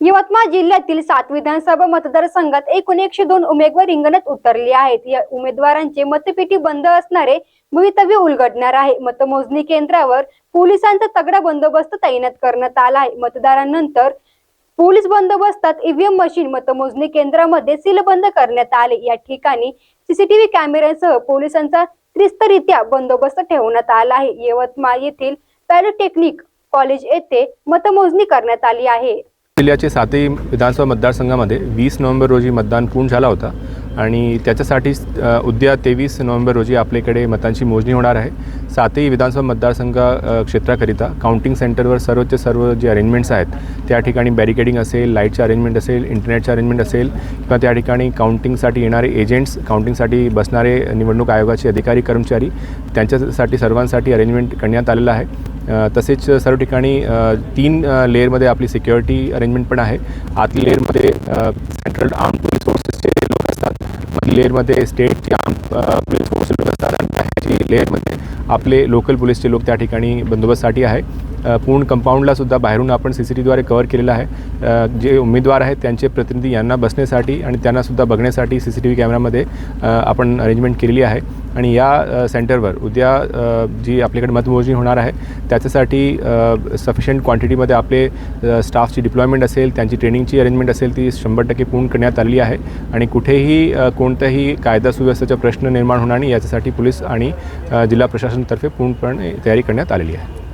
यवतमाळ जिल्ह्यातील सात विधानसभा मतदारसंघात एकूण एकशे दोन उमेदवार रिंगणात उतरले आहेत. या उमेदवारांचे मतपेटी बंद असणारे भवितव्य उलगडणार आहे. मतमोजणी केंद्रावर पोलिसांचा तगडा बंदोबस्त तैनात करण्यात आला आहे. मतदारांनंतर पोलीस बंदोबस्तात ईव्हीएम मशीन मतमोजणी केंद्रामध्ये सीलबंद करण्यात आले. या ठिकाणी सीसीटीव्ही कॅमेऱ्यासह पोलिसांचा त्रिस्तरित्या बंदोबस्त ठेवण्यात आला आहे. यवतमाळ येथील पॅलिटेक्निक कॉलेज येथे मतमोजणी करण्यात आली आहे. जिल्ह्याचे सातही विधानसभा मतदारसंघामध्ये वीस नोव्हेंबर रोजी मतदान पूर्ण झाला होता आणि त्याच्यासाठी उद्या तेवीस नोव्हेंबर रोजी आपल्याकडे मतांची मोजणी होणार आहे. सातही विधानसभा मतदारसंघ क्षेत्राकरिता काउंटिंग सेंटरवर सर्वचे सर्व जे अरेंजमेंट्स आहेत त्या ठिकाणी बॅरिकेडिंग असेल लाईटचे अरेंजमेंट असेल इंटरनेटचे अरेंजमेंट असेल किंवा त्या ठिकाणी काउंटिंगसाठी येणारे एजंट्स काउंटिंगसाठी बसणारे निवडणूक आयोगाचे अधिकारी कर्मचारी त्यांच्यासाठी सर्वांसाठी अरेंजमेंट करण्यात आलेलं आहे. तसेच सर्व ठिकाणी तीन लेअरमध्ये आपली सिक्युरिटी अरेंजमेंट पण आहे. आतली लेअरमध्ये सेंट्रल आर्म पोलीस फोर्सेसचे लोक असतात. मधली लेअरमध्ये स्टेटचे आर्म पोलीस फोर्सचे लोक असतात. आणि बाहेरची लेअरमध्ये आपले लोकल पोलीसचे लोक त्या ठिकाणी बंदोबस्तसाठी आहे. पूर्ण कंपाऊंडला सुद्धा बाहेरून आपण सी सी टी कव्हर केलेलं आहे. जे उमेदवार आहेत त्यांचे प्रतिनिधी यांना बसण्यासाठी आणि त्यांनासुद्धा बघण्यासाठी सी सी टी व्ही कॅमेरामध्ये आपण अरेंजमेंट केलेली आहे. आणि या सेंटरवर उद्या जी आपल्याकडे मतमोजणी होणार आहे त्याच्यासाठी सफिशियंट क्वांटिटीमध्ये आपले स्टाफची डिप्लॉयमेंट असेल त्यांची ट्रेनिंगची अरेंजमेंट असेल ती शंभर टक्के पूर्ण करण्यात आली आहे. आणि कुठेही कोणत्याही कायदा सुव्यवस्थेचा प्रश्न निर्माण होणार नाही याच्यासाठी पोलीस आणि जिल्हा प्रशासनातर्फे पूर्णपणे तयारी करण्यात आलेली आहे.